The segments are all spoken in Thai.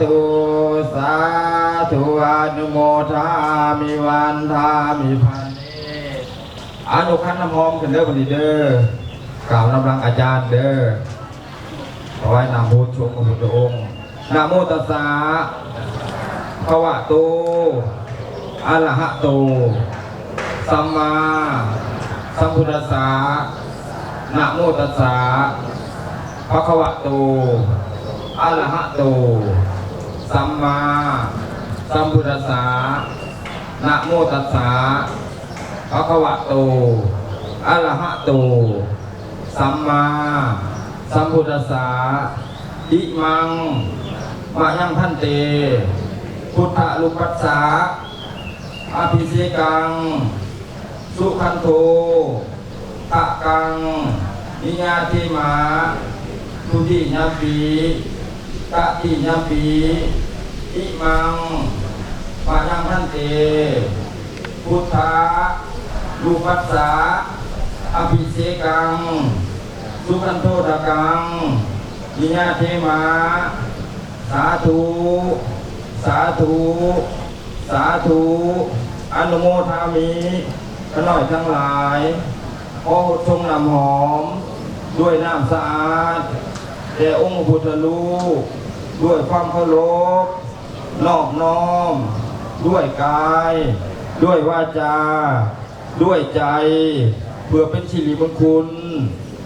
ธุสาธุอนุโมทามิวันทามิพันเนอนุคันน้ำหอมกันเด้อบันีเด้อกล่าวนำรังอาจารย์เด้อขอให้นำพุทธชมพระพุทธองค์นะโมตัสสะภะวะโตอะระหะโต สัมมาสัมพุทธัสสะนะโมตัสสะภะคะวะโตอะระหะโต สัมมาสัมพุทธัสสะนะโมตัสสะภะคะวะโตอะระหะโต สัมมาสัมพุทธัสสะอิมังมะยังพันเต พุทธลุปัสสะอภิเษกัง สุขันโทตะกังนิยาติมาทุติยาปี ตะติยาปีอิมังปายังพันเต พุทธาลูปัสสะอภิเษกัง สุขันโทตะกังนิยาติมา สาธุ สาธุ สาธุอนุโมทามิขน้อยทั้งหลายขอชงนำหอม ด้วยน้ำสะอาด แด่องค์พุทธลูกด้วยความเคารพนอบน้อม ด้วยกาย ด้วยวาจา ด้วยใจ เพื่อเป็นสิริมงคล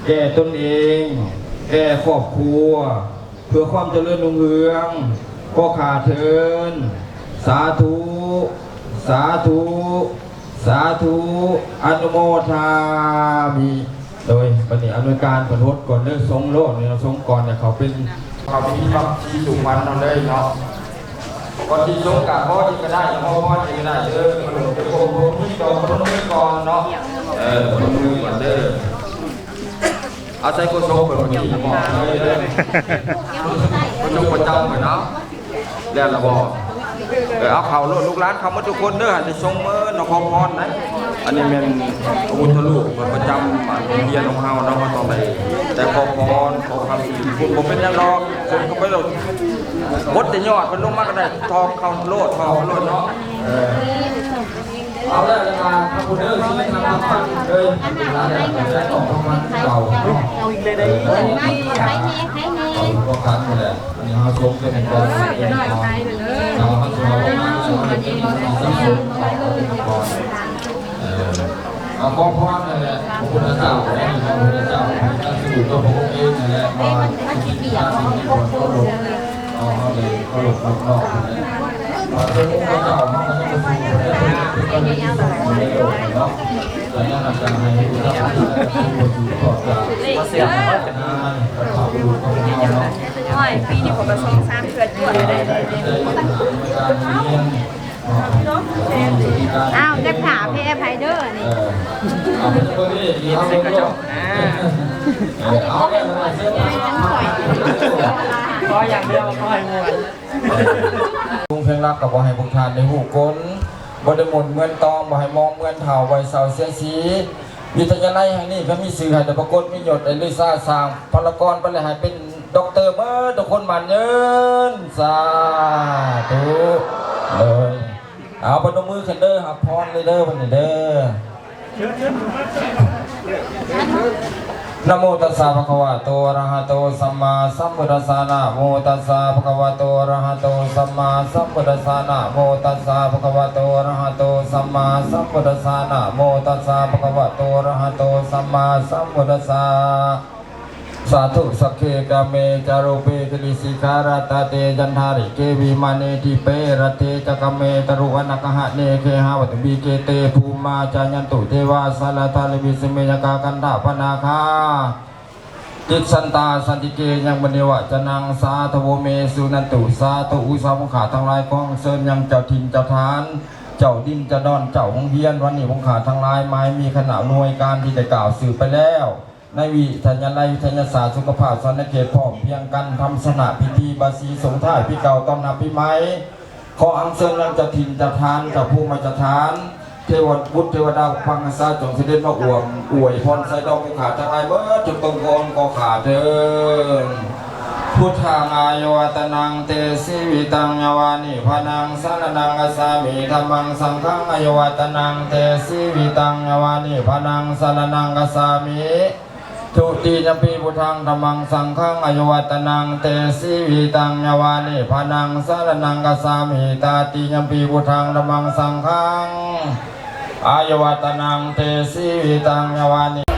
แก่ตนเอง แก่ครอบครัว เพื่อความเจริญรุ่งเรืองก็ขาเทิน สาธุ สาธุ สาธุ อนุโมทามิ โดยปฏิอำนวยการผลวดก่อนเลิกทรงโลดเนี่ยทรงก่อนเนี่ยเขาเป็นเขาเป็นที่บัพชีสุวรรณเราเลยเนาะก่อนที่ทรงกาพ่อที่ก็ได้พ่อพ่อที่ก็ได้เด้อขนมเป็นโคมมือก่อนขนมมือก่อนเนาะเออขนมมือก่อนเด้ออาใส่โคโซเปิดวันนี้บอกเลยเด้อโคโซประจำเหมือนเนาะแล้วเราบอก เออเอาเข่าโลดลูกหลานเขามาทุกคนเด้อให้ได้ทรงเมื่อนครพรนะอันนี้เป็นพระพุทธรูปประจำบ้าเรียนของเฮาเนาะต้องไปแต่ขอพรขอคำสิริคุณผมเป็นยังดอคนก็ไปโลดบดแต่ยอดมันลงมากก็ได้ทองเขาโลดทองโลดเนาะเออเอาแล้วมาพระพุทธเจ้าที่ทำมาฟังเลยเวลาได้ได้ออกประมาณเก่าเอาอีกเลยได้เออไหม่ใครแน่ใครแน่ เอาก็คันหมดแหละอันนี้เฮาทรงเป็นก่อนเป็นก่อนเราเฮาทรงเอาประมาณนี้เราเป็นสังคมก่อนเออเอาขอพรนั่นแหละพระพุทธเจ้าพระพุทธเจ้าพระสู่ตัวพระองค์เองนั่นแหละมาที่ที่ที่คนก็หลบเอาเขาเลยก็หลบนอกนั่นแหละ พระพุทธเจ้ามันก็จะสู่ประเทศที่ก็มีอยู่ในโลกเนาะแต่ยังอาจารย์ให้ผู้รับผิดชอบผู้อยู่ต่อจากมาเสียบก็จะงานกับข่าวดูของเราเนาะน้อยปีนี้ผมก็ส่งสามเดือนตรวจเลยอ้าวจะขาเพย์ไพเดอร์นี่เอาไปตัวนี้เอาไปตัวเอาไปตัวนี้ก็อย่างเดียวก็ให้มวน ลุงเพ่งรักกับบ่ให้พวกทานในหูกลบ่ได้หมุนเมือนตองบ่ให้มองเมือนเฒ่าไว้เศร้าเสียสีวิทยาลัยแห่งนี้ก็มีสื่อให้แต่ปรากฏมีหยดไอ้ลิซ่าสร้างพลกรไปเลยให้เป็นด็อกเตอร์เมื่อทุกคนมันเยินสาธุเลยเอาปนมมือขึ้นเด้อหับพรเลยเด้อวันเด้อ นะโมตัสสะภะคะวะโตอะระหะโตสัมมาสัมพุทธัสสะนะโมตัสสะภะคะวะโตอะระหะโตสัมมาสัมพุทธัสสะนะโมตัสสะภะคะวะโตอะระหะโตสัมมาสัมพุทธัสสะนะโมตัสสะภะคะวะโตอะระหะโตสัมมาสัมพุทธัสสะ สาธุสักเคกะเมจารุเปตลิสิการาตาเตจันทาริเกวิมาเนทิเปรเตจักเมตรุวนักหะเนเคหาวัตบีเกเตภูมาจายันตุเทวาสาลาทาลิวิสเมยกากันธาปนาคาจิตสันตาสันติเกยังบรรวะจะนังสาธโวเมสุนันตุสาธุอุสามุขาทั้งหลายของเซินยังเจ้าทินเจ้าทาน เจ้าดินเจ้าดอนเจ้าหงเฮียนวันนี้วงขาทั้งหลายไม้มีขณะหน่วยการที่จะกล่าวสื่อไปแล้ว ในวิทยาลัยวิทยาศาสตร์สุขภาพสันเขตพร้อมเพียงกันทำสนาพิธีบาสีสงท้ายพี่เก่าต้อนรับพี่ไม้ขออังเซินยังจ้าทินจ้าทานจ้าผู้มาจ้าทาน เทวดบุตรเทวดาพังอาจงเสด็จมาอวมอวยพรใส่ดอกกูขาทั้งหลายเบิดจุดตรงกอนก็ขาดเถินพุทธังอายวัตนังเตสิวิตังยวานิพนังสารนังกัสามิธรรมังสังฆังอายวัตนังเตสิวิตังยวานิพนังสารนังกัสสามิ ทุติยมปีพุทธังธรรมังสังฆังอายุวัตนังเตสีวิตังยวานิพานังสารนังกสามิตาติยมปีพุทธังธรรมังสังฆังอายุวัตนังเตสีวิตังยวานิ